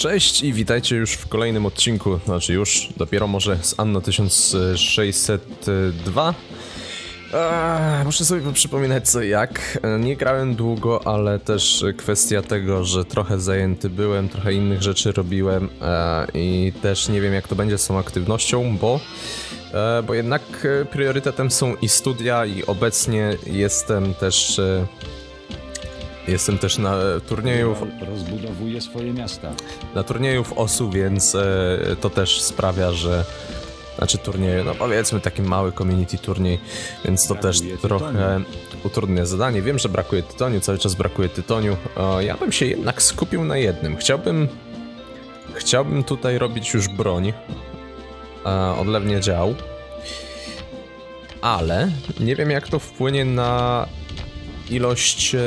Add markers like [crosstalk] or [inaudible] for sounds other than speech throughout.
Cześć i witajcie już w kolejnym odcinku, znaczy już, dopiero może z Anno 1602. Eee, muszę sobie przypominać co jak. E, Nie grałem długo, ale też kwestia tego, że trochę zajęty byłem, trochę innych rzeczy robiłem e, i też nie wiem jak to będzie z tą aktywnością, bo, e, bo jednak e, priorytetem są i studia i obecnie jestem też... E, Jestem też na turnieju w Rozbudowuje swoje miasta. na turnieju w OSU, więc e, to też sprawia, że. Znaczy turnieju, no powiedzmy taki mały community turniej, więc to Brakuje też tytoniu. trochę utrudnia zadanie. Wiem, że brakuje tytoniu, cały czas brakuje tytoniu. E, ja bym się jednak skupił na jednym. Chciałbym. Chciałbym tutaj robić już broń. E, odlewnie dział. Ale nie wiem, jak to wpłynie na ilość e,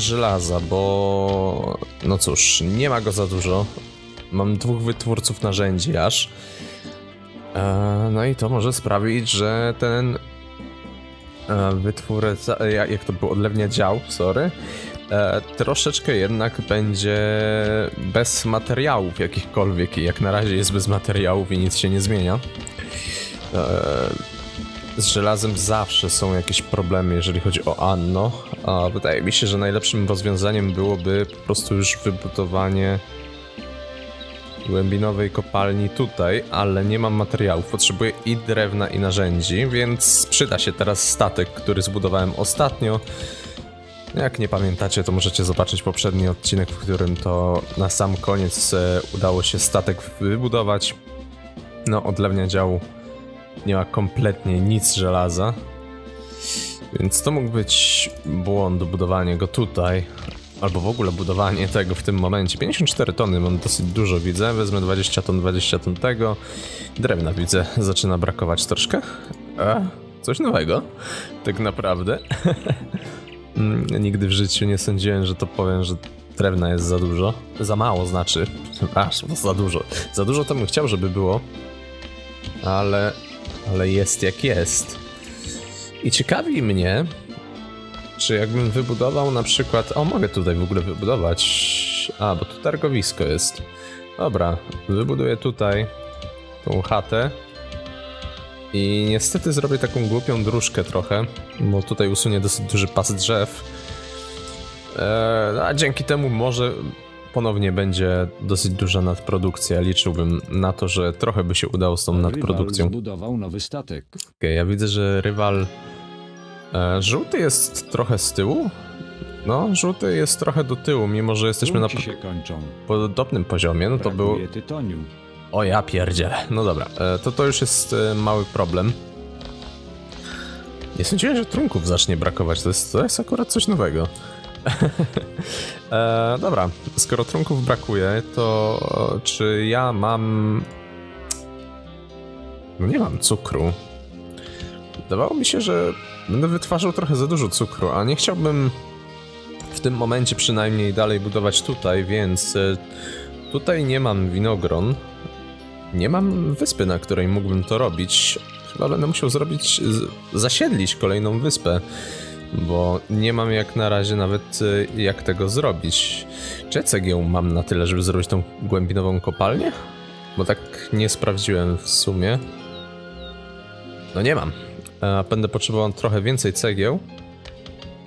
żelaza, bo no cóż, nie ma go za dużo. Mam dwóch wytwórców narzędzi aż. E, no i to może sprawić, że ten e, wytwórca, jak to było, odlewnia dział, sorry, troszeczkę jednak będzie bez materiałów jakichkolwiek i jak na razie jest bez materiałów i nic się nie zmienia. Z żelazem zawsze są jakieś problemy, jeżeli chodzi o Anno. A wydaje mi się, że najlepszym rozwiązaniem byłoby po prostu już wybudowanie głębinowej kopalni tutaj, ale nie mam materiałów. Potrzebuję i drewna, i narzędzi, więc przyda się teraz statek, który zbudowałem ostatnio. Jak nie pamiętacie, to możecie zobaczyć poprzedni odcinek, w którym to na sam koniec e, udało się statek wybudować. No, odlewnia działu nie ma kompletnie nic żelaza. Więc to mógł być błąd budowanie go tutaj. Albo w ogóle budowanie tego w tym momencie. 54 tony mam dosyć dużo, widzę. Wezmę 20 ton, 20 ton tego. Drewna widzę, zaczyna brakować troszkę. A, coś nowego. Tak naprawdę. [laughs] Nigdy w życiu nie sądziłem, że to powiem, że drewna jest za dużo. Za mało znaczy. [laughs] Przepraszam, za dużo. Za dużo to bym chciał, żeby było. Ale ale jest jak jest. I ciekawi mnie, czy jakbym wybudował na przykład. O, mogę tutaj w ogóle wybudować. A, bo tu targowisko jest. Dobra, wybuduję tutaj tą chatę. I niestety zrobię taką głupią dróżkę trochę, bo tutaj usunię dosyć duży pas drzew. Eee, a dzięki temu może ponownie będzie dosyć duża nadprodukcja. Liczyłbym na to, że trochę by się udało z tą nadprodukcją. Rywal statek. Okej, ja widzę, że rywal. E, żółty jest trochę z tyłu. No, żółty jest trochę do tyłu, mimo że jesteśmy na się kończą. podobnym poziomie. No to był. Tytoniu. O ja pierdzielę. No dobra, e, to to już jest e, mały problem. Nie sądziłem, że trunków zacznie brakować. To jest, to jest akurat coś nowego. [laughs] e, dobra, skoro trunków brakuje, to czy ja mam. No nie mam cukru. Wydawało mi się, że będę wytwarzał trochę za dużo cukru, a nie chciałbym w tym momencie przynajmniej dalej budować tutaj, więc e, tutaj nie mam winogron. Nie mam wyspy, na której mógłbym to robić. Chyba będę musiał zrobić, zasiedlić kolejną wyspę, bo nie mam jak na razie nawet y, jak tego zrobić. Czy cegieł mam na tyle, żeby zrobić tą głębinową kopalnię? Bo tak nie sprawdziłem w sumie. No nie mam. E, Będę potrzebował trochę więcej cegieł,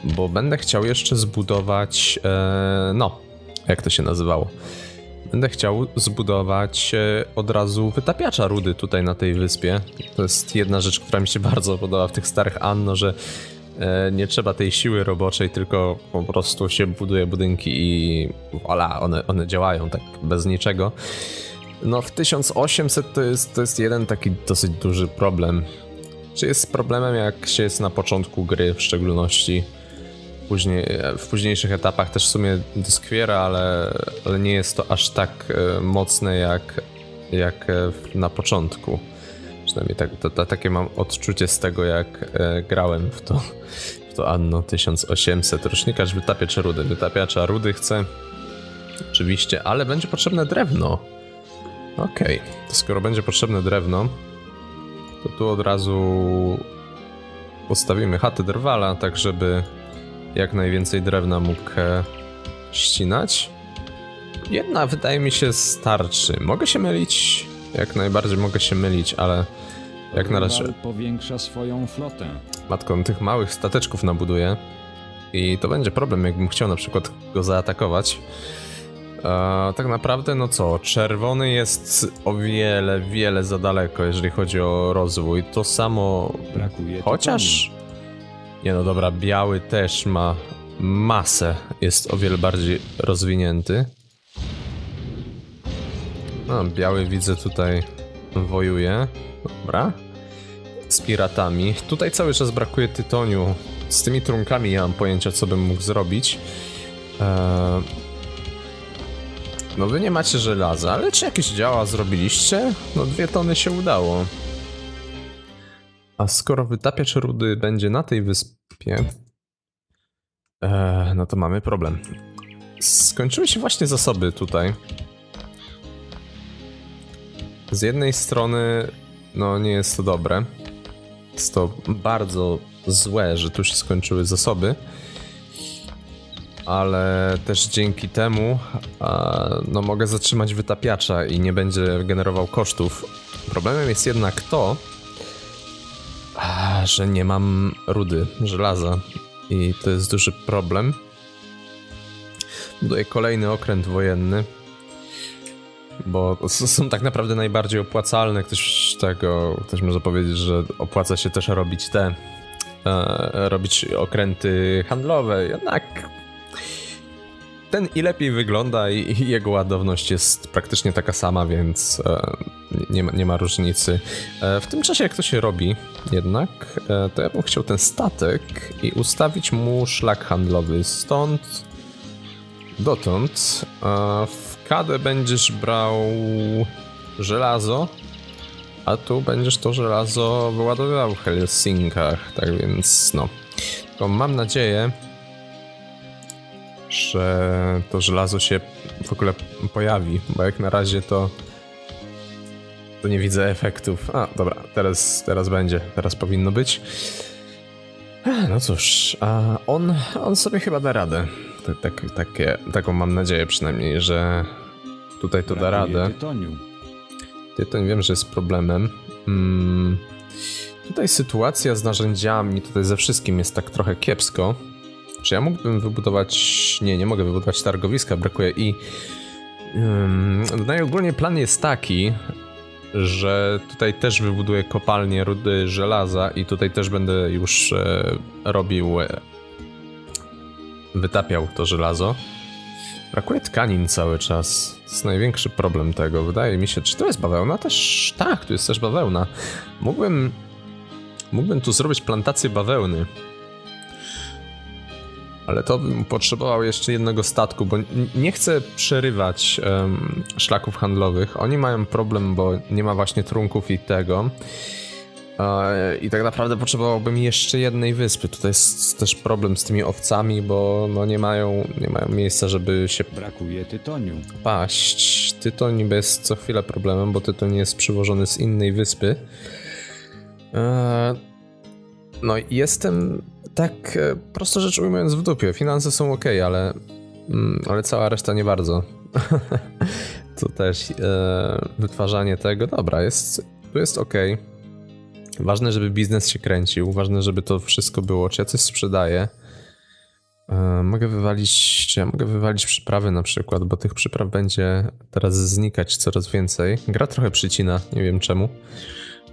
bo będę chciał jeszcze zbudować, e, no, jak to się nazywało? Będę chciał zbudować e, od razu wytapiacza rudy tutaj na tej wyspie. To jest jedna rzecz, która mi się [laughs] bardzo podoba w tych starych Anno, że nie trzeba tej siły roboczej, tylko po prostu się buduje budynki i voilà, one, one działają tak bez niczego. No w 1800 to jest, to jest jeden taki dosyć duży problem. Czy jest problemem jak się jest na początku gry w szczególności? Później, w późniejszych etapach też w sumie doskwiera, ale, ale nie jest to aż tak e, mocne jak, jak e, na początku. Przynajmniej tak, to, to, takie mam odczucie z tego, jak e, grałem w to, w to Anno 1800. Rocznikarz wytapiacza rudy. Wytapiacza rudy chcę. Oczywiście, ale będzie potrzebne drewno. Okej, to skoro będzie potrzebne drewno, to tu od razu postawimy chatę drwala, tak żeby jak najwięcej drewna mógł e, ścinać. jedna wydaje mi się starczy. Mogę się mylić, jak najbardziej mogę się mylić, ale jak na razie... Powiększa swoją flotę. Matką tych małych stateczków nabuduję i to będzie problem, jakbym chciał na przykład go zaatakować. E, tak naprawdę, no co, czerwony jest o wiele, wiele za daleko, jeżeli chodzi o rozwój. To samo Brakuje Chociaż. Nie no dobra, biały też ma masę. Jest o wiele bardziej rozwinięty. No, biały widzę tutaj wojuje. Dobra. Z piratami. Tutaj cały czas brakuje tytoniu. Z tymi trunkami nie mam pojęcia, co bym mógł zrobić. Eee... No wy nie macie żelaza, ale czy jakieś działa zrobiliście? No dwie tony się udało. A skoro wytapiacz rudy będzie na tej wyspie, e, no to mamy problem. Skończyły się właśnie zasoby tutaj. Z jednej strony, no nie jest to dobre. Jest to bardzo złe, że tu się skończyły zasoby. Ale też dzięki temu no mogę zatrzymać wytapiacza i nie będzie generował kosztów. Problemem jest jednak to, że nie mam rudy, żelaza. I to jest duży problem. Buduję kolejny okręt wojenny. Bo są tak naprawdę najbardziej opłacalne. Ktoś tego, ktoś może powiedzieć, że opłaca się też robić te, e, robić okręty handlowe. Jednak ten i lepiej wygląda i, i jego ładowność jest praktycznie taka sama, więc e, nie, ma, nie ma różnicy. E, w tym czasie jak to się robi jednak, e, to ja bym chciał ten statek i ustawić mu szlak handlowy stąd dotąd. E, w kadę będziesz brał żelazo, a tu będziesz to żelazo wyładowywał w Helsinkach, tak więc no. Tylko mam nadzieję, że to żelazo się w ogóle pojawi, bo jak na razie to to nie widzę efektów. A, dobra, teraz, teraz będzie, teraz powinno być. Ech, No cóż, a on, on sobie chyba da radę. Tak, tak, takie, taką mam nadzieję przynajmniej, że tutaj to da radę. tytoniu. Tytoń wiem, że jest problemem. Mm, tutaj sytuacja z narzędziami, tutaj ze wszystkim jest tak trochę kiepsko. Czy ja mógłbym wybudować... Nie, nie mogę wybudować targowiska, brakuje i... Um, najogólniej plan jest taki, że tutaj też wybuduję kopalnię rudy żelaza i tutaj też będę już e, robił... E, wytapiał to żelazo. Brakuje tkanin cały czas. To jest największy problem tego. Wydaje mi się, czy to jest bawełna? Też tak, tu jest też bawełna. Mógłbym. Mógłbym tu zrobić plantację bawełny. Ale to bym potrzebował jeszcze jednego statku, bo nie chcę przerywać em, szlaków handlowych. Oni mają problem, bo nie ma właśnie trunków i tego. E, I tak naprawdę potrzebowałbym jeszcze jednej wyspy. Tutaj jest też problem z tymi owcami, bo no nie mają, nie mają miejsca, żeby się Brakuje tytoniu. paść. Tytoń jest co chwilę problemem, bo tytoń jest przywożony z innej wyspy. Eee, No i jestem tak e, prosto rzecz ujmując w dupie. Finanse są ok, ale, mm, ale cała reszta nie bardzo. [laughs] to też e, wytwarzanie tego, dobra, jest, tu jest ok. Ważne, żeby biznes się kręcił, ważne, żeby to wszystko było, czy ja coś sprzedaję. E, Mogę wywalić, czy ja mogę wywalić przyprawy na przykład, bo tych przypraw będzie teraz znikać coraz więcej. Gra trochę przycina, nie wiem czemu.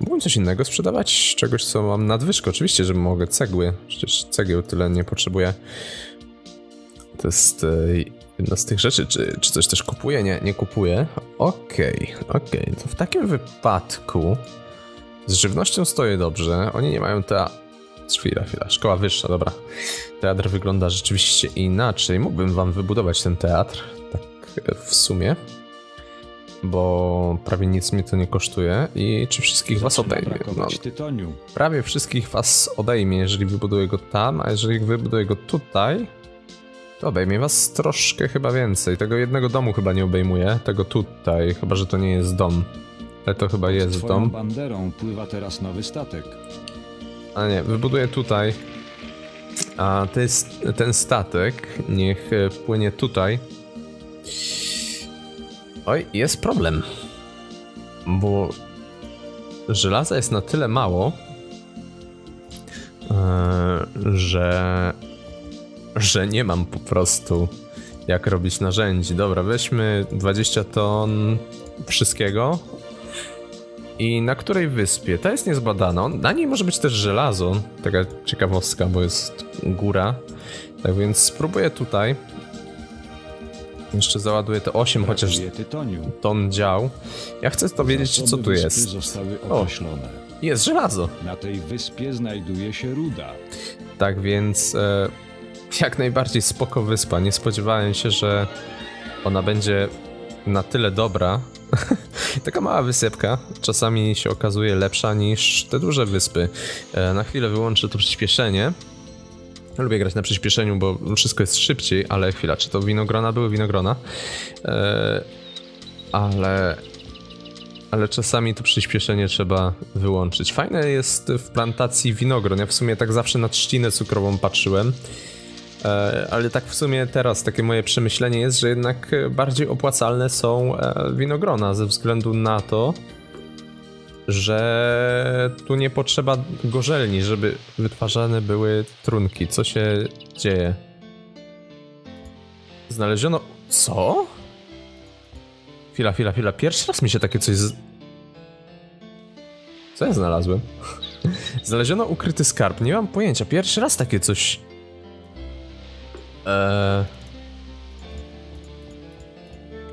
Mógłbym coś innego sprzedawać, czegoś co mam nadwyżkę. Oczywiście, że mogę cegły, przecież cegieł tyle nie potrzebuję. To jest e, jedna z tych rzeczy, czy, czy coś też kupuję? Nie, nie kupuję. Okej, okej, to w takim wypadku z żywnością stoję dobrze. Oni nie mają ta... Chwila, chwila, szkoła wyższa, dobra. Teatr wygląda rzeczywiście inaczej. Mógłbym wam wybudować ten teatr, tak e, w sumie. Bo prawie nic mi to nie kosztuje. I czy wszystkich was Zaczyna odejmie? No, tytoniu. prawie wszystkich was odejmie, jeżeli wybuduję go tam, a jeżeli wybuduję go tutaj, to obejmie was troszkę chyba więcej. Tego jednego domu chyba nie obejmuje, tego tutaj, chyba że to nie jest dom. Ale to chyba jest Twoją dom. banderą pływa teraz nowy statek. A nie, wybuduję tutaj. A to jest ten statek, niech e, płynie tutaj. Oj, jest problem. Bo żelaza jest na tyle mało, e, że, że nie mam po prostu jak robić narzędzi. Dobra, weźmy 20 ton wszystkiego. I na której wyspie? Ta jest niezbadana. Na niej może być też żelazo. Taka ciekawostka, bo jest góra. Tak więc spróbuję tutaj. Jeszcze załaduję te 8 chociaż ton dział. Ja chcę dowiedzieć, co Zasoby tu jest. O. Jest żelazo. Na tej wyspie znajduje się ruda. Tak więc e, jak najbardziej spoko wyspa. Nie spodziewałem się, że ona będzie na tyle dobra. [laughs] Taka mała wysypka czasami się okazuje lepsza niż te duże wyspy. E, na chwilę wyłączę to przyspieszenie. Lubię grać na przyspieszeniu, bo wszystko jest szybciej, ale chwila, czy to winogrona były winogrona? E, ale ale czasami to przyspieszenie trzeba wyłączyć. Fajne jest w plantacji winogron. Ja w sumie tak zawsze na trzcinę cukrową patrzyłem. E, Ale tak w sumie teraz takie moje przemyślenie jest, że jednak bardziej opłacalne są e, winogrona ze względu na to, że tu nie potrzeba gorzelni, żeby wytwarzane były trunki. Co się dzieje? Znaleziono. Co? Chwila, chwila, chwila. Pierwszy raz mi się takie coś. Z... Co ja znalazłem? [laughs] Znaleziono ukryty skarb. Nie mam pojęcia. Pierwszy raz takie coś. Eee...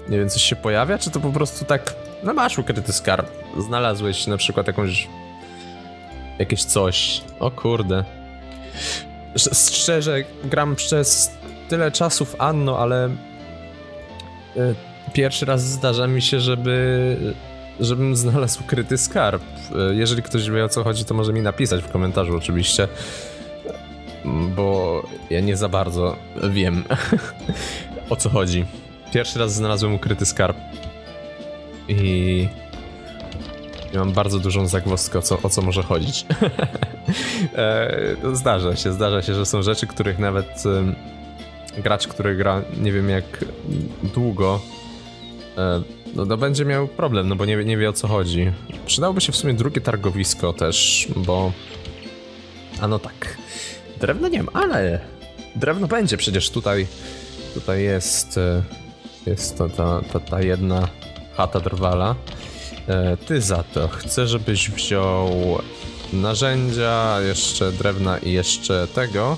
Nie wiem, coś się pojawia, czy to po prostu tak. No masz ukryty skarb. Znalazłeś na przykład jakąś. Jakieś coś. O kurde. Sz- Szczerze, gram przez tyle czasu w Anno, ale. e, Pierwszy raz zdarza mi się, żeby. żebym znalazł ukryty skarb. E, Jeżeli ktoś wie o co chodzi, to może mi napisać w komentarzu, oczywiście. Bo ja nie za bardzo wiem [laughs] o co chodzi. Pierwszy raz znalazłem ukryty skarb. I. Mam bardzo dużą zagwozdkę, o co, o co może chodzić. [laughs] e, zdarza się, zdarza się, że są rzeczy, których nawet gracz, który gra nie wiem jak długo, e, no, no będzie miał problem, no bo nie, nie wie o co chodzi. Przydałoby się w sumie drugie targowisko też, bo... A no tak, drewno nie ma, ale drewno będzie przecież tutaj, tutaj jest, e, jest to ta, ta, ta jedna chata drwala. E, Ty za to chcę, żebyś wziął narzędzia, jeszcze drewna i jeszcze tego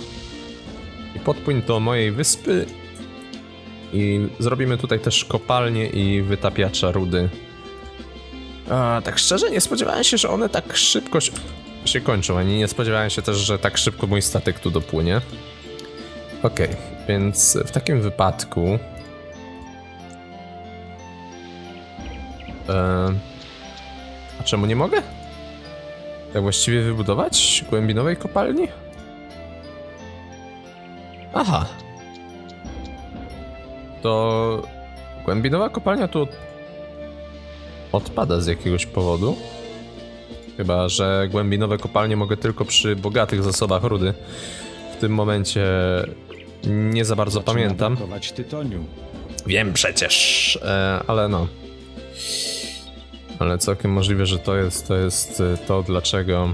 i podpłyń do mojej wyspy i zrobimy tutaj też kopalnię i wytapiacza rudy. A, tak szczerze, nie spodziewałem się, że one tak szybko się, kończą, ani nie spodziewałem się też, że tak szybko mój statek tu dopłynie. Okej, więc w takim wypadku... E, a czemu nie mogę? Tak właściwie wybudować głębinowej kopalni? Aha. To głębinowa kopalnia tu odpada z jakiegoś powodu. Chyba, że głębinowe kopalnie mogę tylko przy bogatych zasobach rudy. W tym momencie nie za bardzo Zaczyna pamiętam. Wiem przecież, e, ale no. Ale całkiem możliwe, że to jest, to jest e, to, dlaczego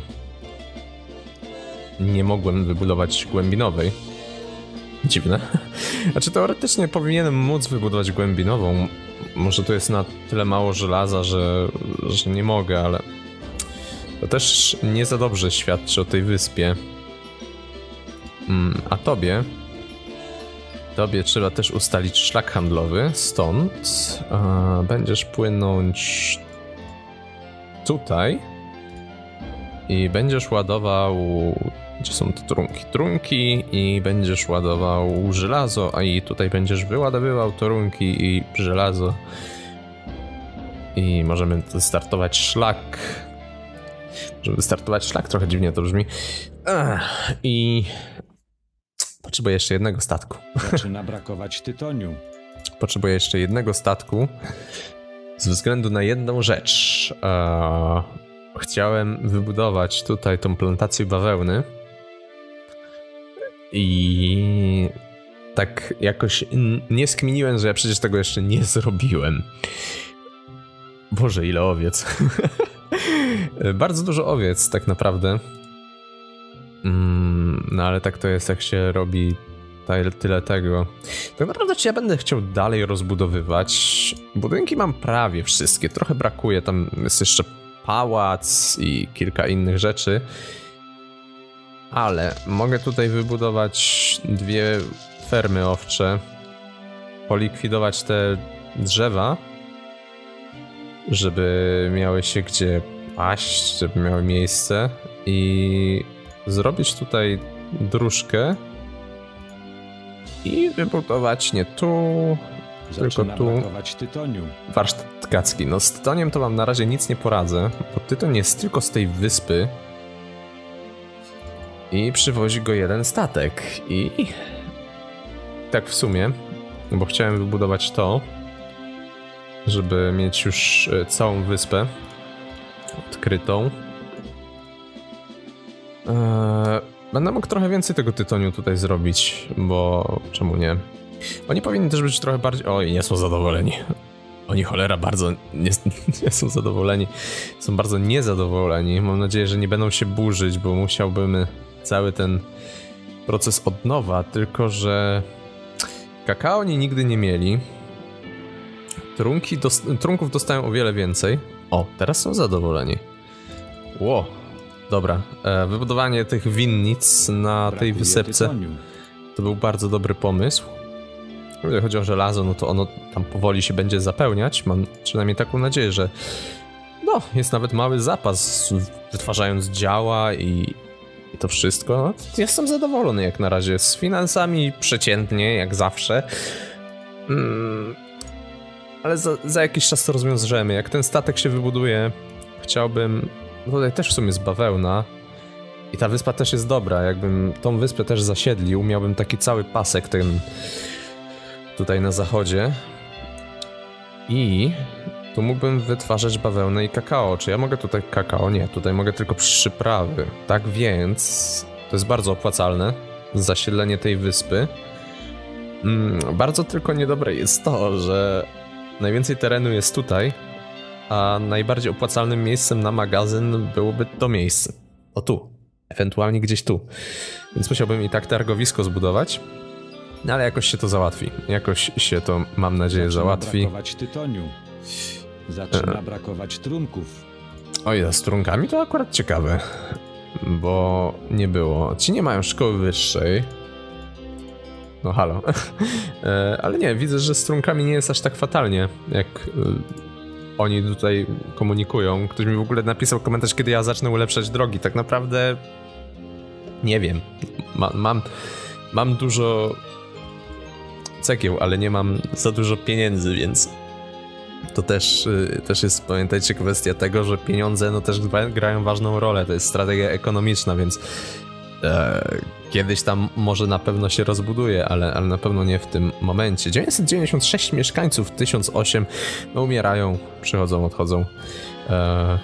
nie mogłem wybudować głębinowej. Dziwne. [laughs] Znaczy teoretycznie powinienem móc wybudować głębinową. Może to jest na tyle mało żelaza, że, że nie mogę, ale to też nie za dobrze świadczy o tej wyspie. Mm, a tobie Tobie trzeba też ustalić szlak handlowy, stąd e, będziesz płynąć tutaj i będziesz ładował. Gdzie są te trunki? Trunki i będziesz ładował żelazo, a i tutaj będziesz wyładowywał trunki i żelazo. I możemy startować szlak. Możemy startować szlak, trochę dziwnie to brzmi. I potrzebuję jeszcze jednego statku. Zaczyna brakować tytonium. Potrzebuję jeszcze jednego statku. Ze względu na jedną rzecz. Eee, chciałem wybudować tutaj tą plantację bawełny. I tak jakoś nie skminiłem, że ja przecież tego jeszcze nie zrobiłem. Boże, ile owiec. [laughs] Bardzo dużo owiec, tak naprawdę. Mm, no ale tak to jest, jak się robi tyle, tego. Tak naprawdę, czy ja będę chciał dalej rozbudowywać? Budynki mam prawie wszystkie, trochę brakuje. Tam jest jeszcze pałac i kilka innych rzeczy. Ale mogę tutaj wybudować dwie fermy owcze, polikwidować te drzewa, żeby miały się gdzie paść, żeby miały miejsce i zrobić tutaj dróżkę i wybudować nie tu, Zaczyna tu- tytoniu. warsztat tkacki. No z tytoniem to wam na razie nic nie poradzę, bo tyton jest tylko z tej wyspy i przywozi go jeden statek i tak w sumie, bo chciałem wybudować to, żeby mieć już e, całą wyspę odkrytą. Eee, będę mógł trochę więcej tego tytoniu tutaj zrobić, bo czemu nie? Oni powinni też być trochę bardziej. Oj, nie są zadowoleni. Oni cholera bardzo nie, [laughs] nie są zadowoleni. Są bardzo niezadowoleni. Mam nadzieję, że nie będą się burzyć, bo musiałbym cały ten proces od nowa. Tylko, że kakao oni nigdy nie mieli. Trunki trunków dostają o wiele więcej. O, teraz są zadowoleni. Ło, dobra. E, wybudowanie tych winnic na tej Brakuje wysepce. tytoniu. To był bardzo dobry pomysł. Jeżeli chodzi o żelazo, no to ono tam powoli się będzie zapełniać. Mam przynajmniej taką nadzieję, że no, jest nawet mały zapas, wytwarzając działa i, i to wszystko. No, jestem zadowolony jak na razie. Z finansami przeciętnie, jak zawsze. Mm, ale za, za jakiś czas to rozwiążemy. Jak ten statek się wybuduje, chciałbym... no Tutaj też w sumie jest bawełna. I ta wyspa też jest dobra. Jakbym tą wyspę też zasiedlił, miałbym taki cały pasek ten tutaj na zachodzie. I tu mógłbym wytwarzać bawełnę i kakao. Czy ja mogę tutaj kakao? Nie, tutaj mogę tylko przyprawy. Tak więc to jest bardzo opłacalne. Zasiedlenie tej wyspy. Mm, bardzo tylko niedobre jest to, że najwięcej terenu jest tutaj, a najbardziej opłacalnym miejscem na magazyn byłoby to miejsce. O tu. Ewentualnie gdzieś tu. Więc musiałbym i tak targowisko zbudować. No ale jakoś się to załatwi. Jakoś się to, mam nadzieję, Zaczyna załatwi. brakować tytoniu. Zaczyna brakować trunków. Oj, z trunkami to akurat ciekawe. Bo nie było. Ci nie mają szkoły wyższej. No halo. [laughs] E, ale nie, widzę, że z trunkami nie jest aż tak fatalnie, jak y, oni tutaj komunikują. Ktoś mi w ogóle napisał komentarz, kiedy ja zacznę ulepszać drogi. Tak naprawdę nie wiem. Ma, mam, mam dużo cegieł, ale nie mam za dużo pieniędzy, więc to też, y, też jest, pamiętajcie, kwestia tego, że pieniądze no też gra- grają ważną rolę. To jest strategia ekonomiczna, więc e, kiedyś tam może na pewno się rozbuduje, ale, ale na pewno nie w tym momencie. 996 mieszkańców, 1008 no umierają, przychodzą, odchodzą. E,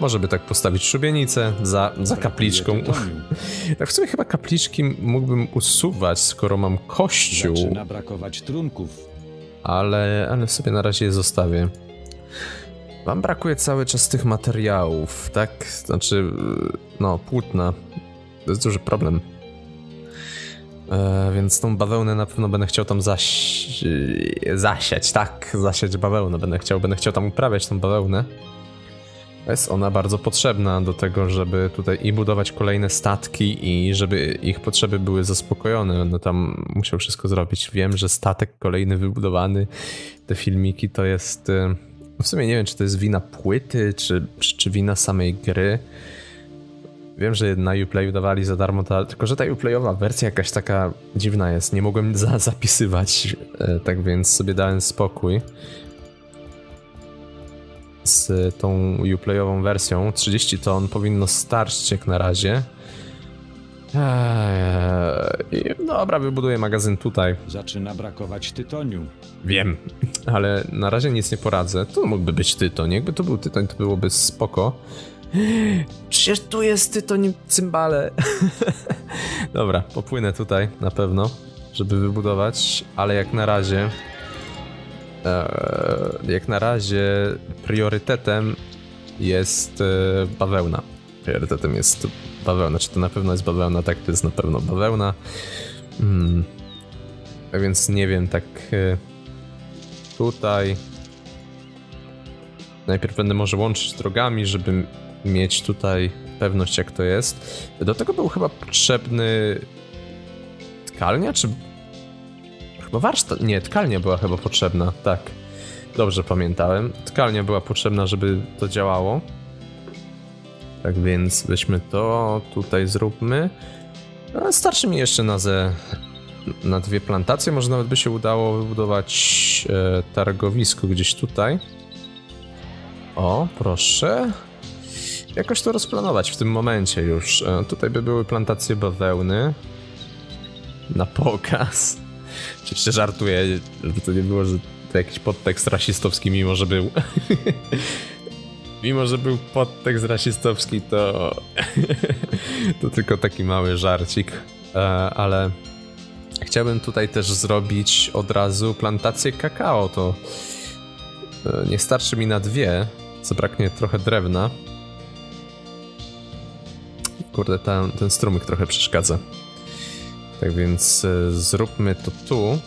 może by tak postawić szubienicę za, za kapliczką. [laughs] Tak w sumie chyba kapliczki mógłbym usuwać, skoro mam kościół Zaczyna brakować trunków. ale, ale sobie na razie je zostawię. Wam brakuje cały czas tych materiałów, tak? Znaczy, no, płótna. To jest duży problem. E, więc tą bawełnę na pewno będę chciał tam yy, zasiać, tak, zasiać bawełnę będę chciał, będę chciał tam uprawiać tą bawełnę. Jest ona bardzo potrzebna do tego, żeby tutaj i budować kolejne statki i żeby ich potrzeby były zaspokojone. No tam musiał wszystko zrobić. Wiem, że statek kolejny wybudowany, te filmiki to jest... y, W sumie nie wiem, czy to jest wina płyty, czy, czy, czy wina samej gry. Wiem, że na Uplayu dawali za darmo, ta, tylko że ta Uplayowa wersja jakaś taka dziwna jest. Nie mogłem za, zapisywać, e, tak więc sobie dałem spokój z tą Uplayową wersją. 30 ton powinno starczyć jak na razie. Eee, dobra, wybuduję magazyn tutaj. Zaczyna brakować tytoniu. Wiem, ale na razie nic nie poradzę. To mógłby być tytoń. Jakby to był tytoń, to byłoby spoko. Przecież tu jest tytoń cymbale. [laughs] Dobra, popłynę tutaj na pewno. żeby wybudować, ale jak na razie e, jak na razie priorytetem jest e, bawełna. Priorytetem jest bawełna. Czy to na pewno jest bawełna? Tak, to jest na pewno bawełna. Mm. Tak więc nie wiem, tak e, tutaj najpierw będę może łączyć drogami, żeby mieć tutaj pewność jak to jest. Do tego był chyba potrzebny tkalnia, czy chyba warsztat? Nie, tkalnia była chyba potrzebna, tak. Dobrze pamiętałem. Tkalnia była potrzebna, żeby to działało. Tak więc weźmy to, tutaj zróbmy. A Starczy mi jeszcze na ze na dwie plantacje. Może nawet by się udało wybudować e, targowisko gdzieś tutaj. O, proszę. Jakoś to rozplanować w tym momencie już. E, tutaj by były plantacje bawełny. Na pokaz. Oczywiście żartuję, żeby to nie było, że to jakiś podtekst rasistowski, mimo że był. [laughs] mimo, że był podtekst rasistowski, to. [laughs] to tylko taki mały żarcik. E, ale chciałbym tutaj też zrobić od razu plantację kakao. To e, nie starczy mi na dwie. Zabraknie trochę drewna. Kurde, ten, ten strumyk trochę przeszkadza. Tak więc e, zróbmy to tu.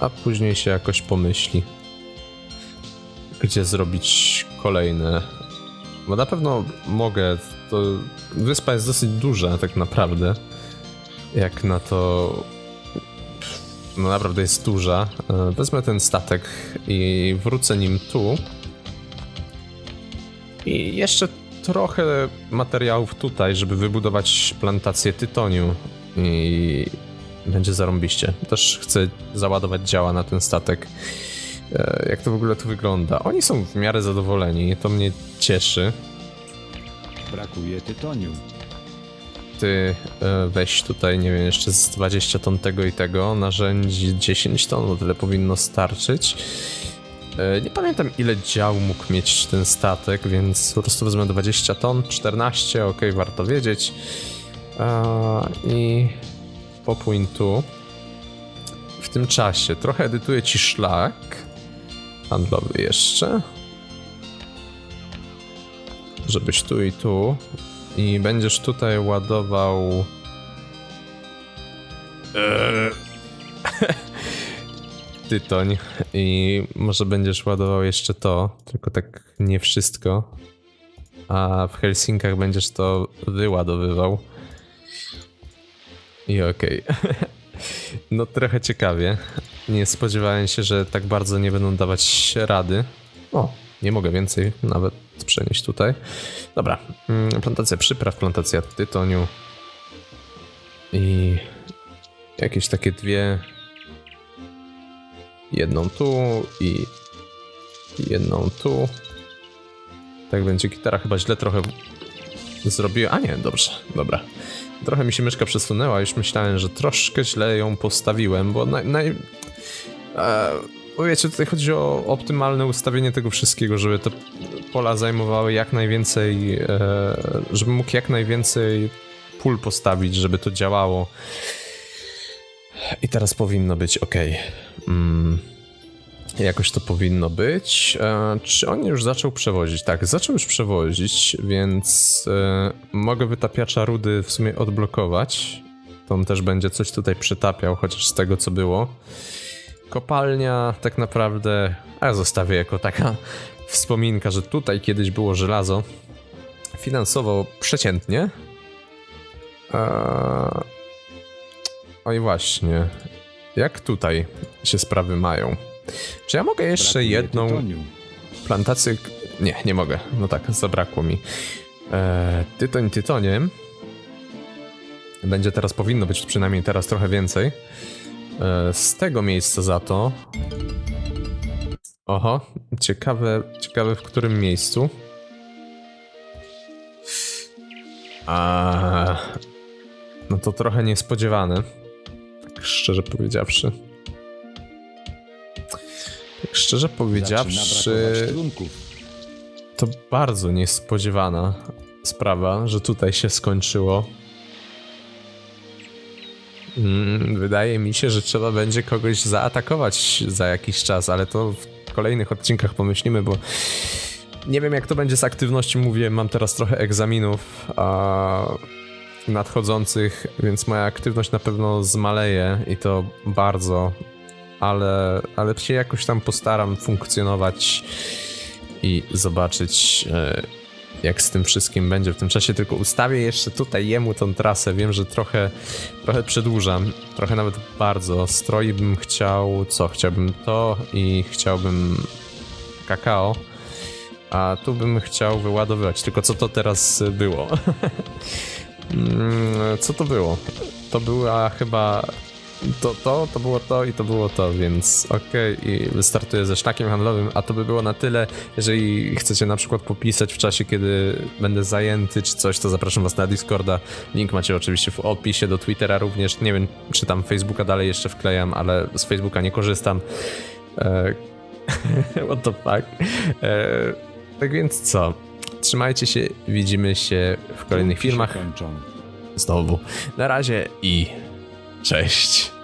A później się jakoś pomyśli. Gdzie zrobić kolejne. Bo na pewno mogę. To wyspa jest dosyć duża, tak naprawdę. Jak na to. No naprawdę jest duża. E, Wezmę ten statek i wrócę nim tu. I jeszcze trochę materiałów tutaj, żeby wybudować plantację tytoniu. I będzie zarąbiście. Też chcę załadować działa na ten statek. E, Jak to w ogóle tu wygląda? Oni są w miarę zadowoleni, to mnie cieszy. Brakuje tytoniu. Ty e, weź tutaj, nie wiem, jeszcze z 20 ton tego i tego, narzędzi 10 ton, bo tyle powinno starczyć. E, Nie pamiętam ile dział mógł mieć ten statek, więc po prostu wezmę 20 ton, 14, ok, warto wiedzieć. A, I popłyń tu. W tym czasie trochę edytuję ci szlak handlowy jeszcze. Żebyś tu i tu i będziesz tutaj ładował. Eee. Tytoń. I może będziesz ładował jeszcze to, tylko tak nie wszystko. A w Helsinkach będziesz to wyładowywał. I okej. [laughs] No trochę ciekawie. Nie spodziewałem się, że tak bardzo nie będą dawać rady. O, nie mogę więcej nawet przenieść tutaj. Dobra, mm, plantacja przypraw, plantacja tytoniu i jakieś takie dwie. Jedną tu i jedną tu. Tak będzie gitara chyba źle trochę zrobiła. A nie, dobrze, dobra. Trochę mi się myszka przesunęła, już myślałem, że troszkę źle ją postawiłem, bo naj... naj... E, wiecie, tutaj chodzi o optymalne ustawienie tego wszystkiego, żeby te pola zajmowały jak najwięcej, e, mógł jak najwięcej pól postawić, żeby to działało. I teraz powinno być ok. Mm. Jakoś to powinno być. E, czy on już zaczął przewozić? Tak, zaczął już przewozić, więc e, mogę wytapiacza rudy w sumie odblokować. To on też będzie coś tutaj przytapiał, chociaż z tego co było. Kopalnia tak naprawdę, a ja zostawię jako taka [laughs] wspominka, że tutaj kiedyś było żelazo. Finansowo przeciętnie. Eee... Oj właśnie, jak tutaj się sprawy mają? Czy ja mogę jeszcze Brakuje jedną Tytoniu. plantację... Nie, nie mogę. No tak, zabrakło mi. Eee, tytoń tytoniem. Będzie teraz, powinno być przynajmniej teraz trochę więcej. E, Z tego miejsca za to. Oho, ciekawe, ciekawe w którym miejscu. A, no to trochę niespodziewane. Tak szczerze powiedziawszy. Tak szczerze powiedziawszy, to bardzo niespodziewana sprawa, że tutaj się skończyło. Mm, Wydaje mi się, że trzeba będzie kogoś zaatakować za jakiś czas, ale to w kolejnych odcinkach pomyślimy, bo nie wiem jak to będzie z aktywnością. Mówię, mam teraz trochę egzaminów a nadchodzących, więc moja aktywność na pewno zmaleje i to bardzo, ale, ale się jakoś tam postaram funkcjonować i zobaczyć. e, jak z tym wszystkim będzie w tym czasie, tylko ustawię jeszcze tutaj jemu tą trasę. Wiem, że trochę, trochę przedłużam, trochę nawet bardzo. Stroi bym chciał, co? Chciałbym to i chciałbym kakao, a tu bym chciał wyładowywać. Tylko co to teraz było? [laughs] Mm, co to było? To była chyba to, to, to było to i to było to, więc okej, i startuję ze szlakiem handlowym, a to by było na tyle. Jeżeli chcecie na przykład popisać w czasie, kiedy będę zajęty czy coś, to zapraszam was na Discorda. Link macie oczywiście w opisie, do Twittera również. Nie wiem, czy tam Facebooka dalej jeszcze wklejam, ale z Facebooka nie korzystam. E, [laughs] What the fuck? E, tak więc co? Trzymajcie się, widzimy się w kolejnych filmach. Znowu. Na razie i cześć.